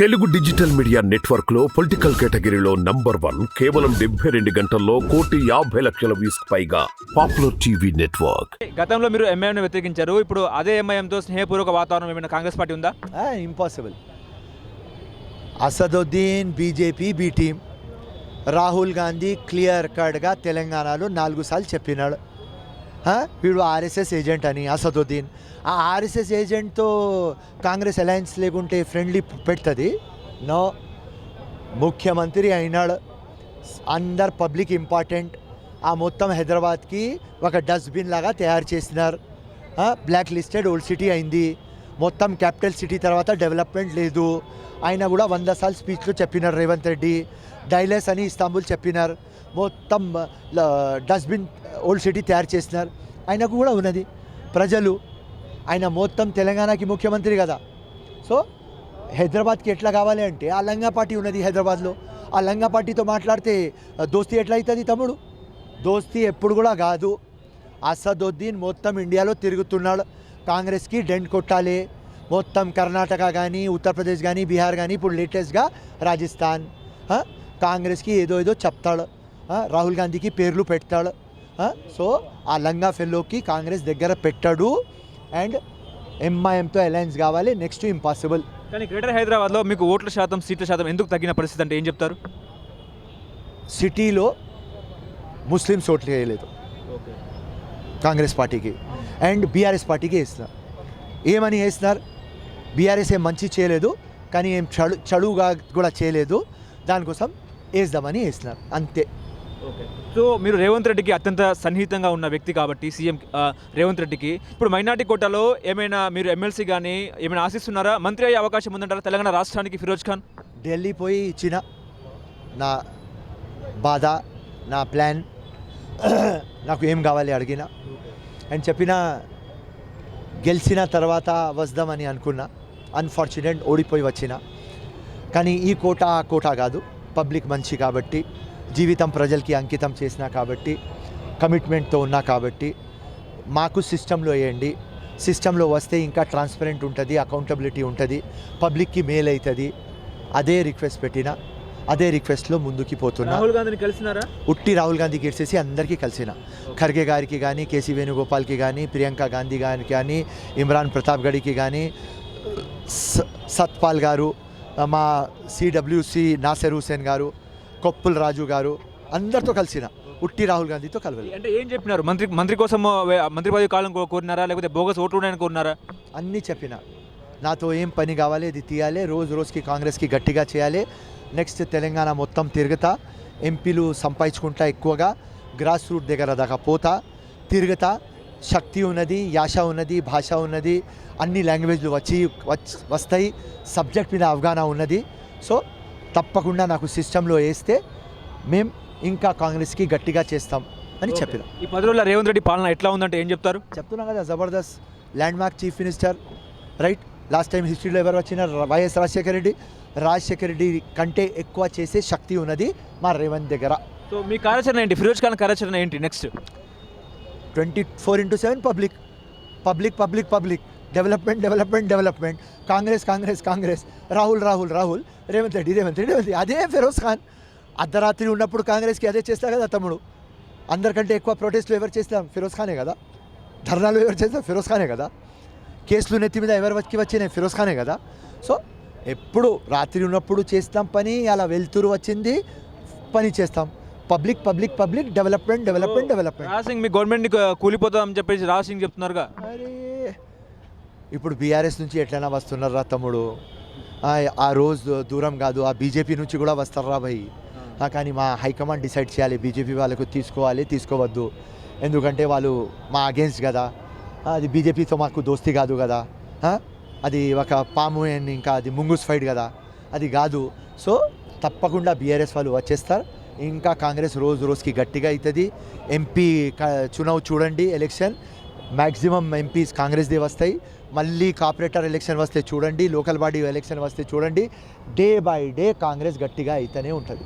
Telugu digital media నెట్వర్క్లో political కేటగిరీలో number one కేవలం డెబ్బై రెండు గంటల్లో కోటి యాభై లక్షల వ్యూస్ పైగా పాపులర్ టీవీ నెట్వర్క్. గతంలో మీరు ఎంఐఎంను వ్యతిరేకించారు. ఇప్పుడు అదే ఎంఐఎంతో స్నేహపూర్వక వాతావరణం ఏమైనా కాంగ్రెస్ పార్టీ ఉందా? Impossible Asaduddin BJP B team Rahul Gandhi clear కట్గా తెలంగాణలో నాలుగు సార్లు చెప్పినాడు. వీడు ఆర్ఎస్ఎస్ ఏజెంట్ అని అసదుద్దీన్. ఆ ఆర్ఎస్ఎస్ ఏజెంట్తో కాంగ్రెస్ అలయన్స్ లేకుంటే ఫ్రెండ్లీ పెడుతుంది? నో. ముఖ్యమంత్రి అయినాడు. అందరు పబ్లిక్ ఇంపార్టెంట్. ఆ మొత్తం హైదరాబాద్కి ఒక డస్ట్బిన్ లాగా తయారు చేసినారు. బ్లాక్ లిస్టెడ్ ఓల్డ్ సిటీ అయింది. మొత్తం క్యాపిటల్ సిటీ తర్వాత డెవలప్మెంట్ లేదు. ఆయన కూడా వంద సార్లు స్పీచ్లో చెప్పినారు రేవంత్ రెడ్డి. డైలెస్ అని ఇస్తాంబుల్ చెప్పినారు. మొత్తం డస్ట్బిన్ ఓల్డ్ సిటీ తయారు చేసినారు. ఆయనకు కూడా ఉన్నది. ప్రజలు ఆయన మొత్తం తెలంగాణకి ముఖ్యమంత్రి కదా. సో హైదరాబాద్కి ఎట్లా కావాలి అంటే ఆ లంగా పార్టీ ఉన్నది హైదరాబాద్లో. ఆ లంగా పార్టీతో మాట్లాడితే దోస్తీ ఎట్లా అవుతుంది తమ్ముడు? దోస్తీ ఎప్పుడు కూడా కాదు. అసదుద్దీన్ మొత్తం ఇండియాలో తిరుగుతున్నాడు. కాంగ్రెస్కి డెంట్ కొట్టాలి. మొత్తం కర్ణాటక కానీ ఉత్తరప్రదేశ్ కానీ బీహార్ కానీ ఇప్పుడు లేటెస్ట్గా రాజస్థాన్ కాంగ్రెస్కి ఏదో ఏదో చెప్తాడు. రాహుల్ గాంధీకి పేర్లు పెడతాడు. సో ఆ లంగా ఫెల్లోకి కాంగ్రెస్ దగ్గర పెట్టాడు. అండ్ ఎంఐఎంతో అలయన్స్ కావాలి నెక్స్ట్ ఇంపాసిబుల్ కానీ గ్రేటర్ హైదరాబాద్లో మీకు ఓట్ల శాతం సీట్ల శాతం ఎందుకు తగ్గిన పరిస్థితి అంటే ఏం చెప్తారు? సిటీలో ముస్లిమ్స్ ఓట్లు వేయలేదు. కాంగ్రెస్ పార్టీకి. అండ్ బీఆర్ఎస్ పార్టీకి వేస్తున్నారు ఏమని వేస్తున్నారు? బీఆర్ఎస్ ఏం మంచి చేయలేదు కానీ ఏం చడు చడువుగా కూడా చేయలేదు. దానికోసం వేద్దామని వేస్తున్నారు. అంతే. సో మీరు రేవంత్ రెడ్డికి అత్యంత సన్నిహితంగా ఉన్న వ్యక్తి కాబట్టి సీఎం రేవంత్ రెడ్డికి. ఇప్పుడు మైనార్టీ కోటాలో ఏమైనా మీరు ఎమ్మెల్సీ కానీ ఏమైనా ఆశిస్తున్నారా? మంత్రి అయ్యే అవకాశం ఉందంటారా తెలంగాణ రాష్ట్రానికి ఫిరోజ్ ఖాన్? ఢిల్లీ పోయి ఇచ్చిన నా బాధ నా ప్లాన్ నాకు ఏం కావాలి అడిగిన. అండ్ చెప్పిన గెలిచిన తర్వాత వద్దామని అనుకున్నా. అన్ఫార్చునేట్ ఓడిపోయి వచ్చిన. కానీ ఈ కోట ఆ కోట కాదు. పబ్లిక్ మంచి కాబట్టి జీవితం ప్రజలకి అంకితం చేసిన కాబట్టి కమిట్మెంట్తో ఉన్నా కాబట్టి మాకు సిస్టంలో వేయండి. సిస్టంలో వస్తే ఇంకా ట్రాన్స్పరెంట్ ఉంటుంది అకౌంటబిలిటీ ఉంటుంది పబ్లిక్కి మేల్ అవుతుంది అదే రిక్వెస్ట్ పెట్టిన. అదే రిక్వెస్ట్లో ముందుకి పోతున్నా. రాహుల్ గాంధీని కలిసినారా? ఉట్టి రాహుల్ గాంధీ గెలిచేసి అందరికీ కలిసిన. ఖర్గే గారికి కానీ కేసీ వేణుగోపాల్కి కానీ ప్రియాంక గాంధీ గారికి కానీ ఇమ్రాన్ ప్రతాప్ గడికి కానీ స- సత్పాల్ గారు మా సిడబ్ల్యూసి నాసెర్ హుసేన్ గారు కొప్పుల్ రాజు గారు అందరితో కలిసిన. ఉట్టి రాహుల్ గాంధీతో కలవలేదు అంటే ఏం చెప్పినారు? మంత్రి మంత్రి కోసం మంత్రి పదవి కాలం కోరినారా? లేకపోతే బోగస్ ఓట్లు కోరినారా? అన్నీ చెప్పిన. నాతో ఏం పని కావాలి ఇది తీయాలి. రోజు రోజుకి కాంగ్రెస్కి గట్టిగా చేయాలి. నెక్స్ట్ తెలంగాణ మొత్తం తిరుగుతా. ఎంపీలు సంపాదించుకుంటా ఎక్కువగా. గ్రాస్ రూట్ దగ్గర దాకా పోతా. తిరుగుతా. శక్తి ఉన్నది యాష ఉన్నది భాష ఉన్నది. అన్ని లాంగ్వేజ్లు వచ్చి వచ్- వస్తాయి. సబ్జెక్ట్ మీద అవగాహన ఉన్నది. సో తప్పకుండా నాకు సిస్టంలో వేస్తే మేం ఇంకా కాంగ్రెస్కి గట్టిగా చేస్తాం అని చెప్పిన. ఈ పది రోజుల రేవంత్ రెడ్డి పాలన ఎట్లా ఉందంటే ఏం చెప్తారు? చెప్తున్నా కదా Jabardasth landmark chief minister right? Last time హిస్టరీలో ఎవరు వచ్చిన వైఎస్ రాజశేఖర రెడ్డి రాజశేఖర రెడ్డి కంటే ఎక్కువ చేసే శక్తి ఉన్నది మా రేవంత్ దగ్గర. సో మీ కార్యాచరణ ఏంటి? ఫిరోజ్ ఖాన్ కార్యాచరణ ఏంటి next twenty four into seven public public public public development development development Congress Congress Congress. Rahul Rahul Rahul. Revanth Reddy Revanth Reddy Revanth Reddy. అదే ఫిరోజ్ ఖాన్. అర్ధరాత్రి ఉన్నప్పుడు కాంగ్రెస్కి అదే చేస్తా కదా తమ్ముడు. అందరికంటే ఎక్కువ ప్రొటెస్ట్లు ఎవరు చేస్తాం ఫిరోజ్ ఖానే కదా. ధర్నాలు ఎవరు చేస్తాం ఫిరోజ్ ఖానే కదా. కేసులు నెత్తి మీద ఎవరు వచ్చి వచ్చినాయి? ఫిరోజ్ ఖానే కదా. సో ఎప్పుడు రాత్రి ఉన్నప్పుడు చేస్తాం పని అలా వెళ్తురు వచ్చింది పని చేస్తాం. Public public public development development development. Raj Singh మీ గవర్నమెంట్ కూలిపోతామని చెప్పేసి రాజ్ సింగ్ చెప్తున్నారుగా. అరే ఇప్పుడు బీఆర్ఎస్ నుంచి ఎట్లైనా వస్తున్నారా తమ్ముడు? ఆ, రోజు దూరం కాదు ఆ బీజేపీ నుంచి కూడా వస్తారా భయ్? ఆ, కానీ మా హైకమాండ్ డిసైడ్ చేయాలి బీజేపీ వాళ్ళకు తీసుకోవాలి తీసుకోవద్దు. ఎందుకంటే వాళ్ళు మా అగేన్స్ట్ కదా. అది బీజేపీతో మాకు దోస్తీ కాదు కదా అది ఒక పాము అండ్ ఇంకా అది ముంగుస్ ఫైట్ కదా అది కాదు. సో తప్పకుండా బీఆర్ఎస్ వాళ్ళు వచ్చేస్తారు. ఇంకా కాంగ్రెస్ రోజు రోజుకి గట్టిగా అవుతుంది. ఎంపీ చునావ్ చూడండి ఎలక్షన్. మ్యాక్సిమం ఎంపీస్ కాంగ్రెస్దే వస్తాయి. మళ్ళీ కార్పొరేటర్ ఎలక్షన్ వస్తే చూడండి లోకల్ బాడీ ఎలక్షన్ వస్తే చూడండి. డే బై డే కాంగ్రెస్ గట్టిగా అయితేనే ఉంటుంది.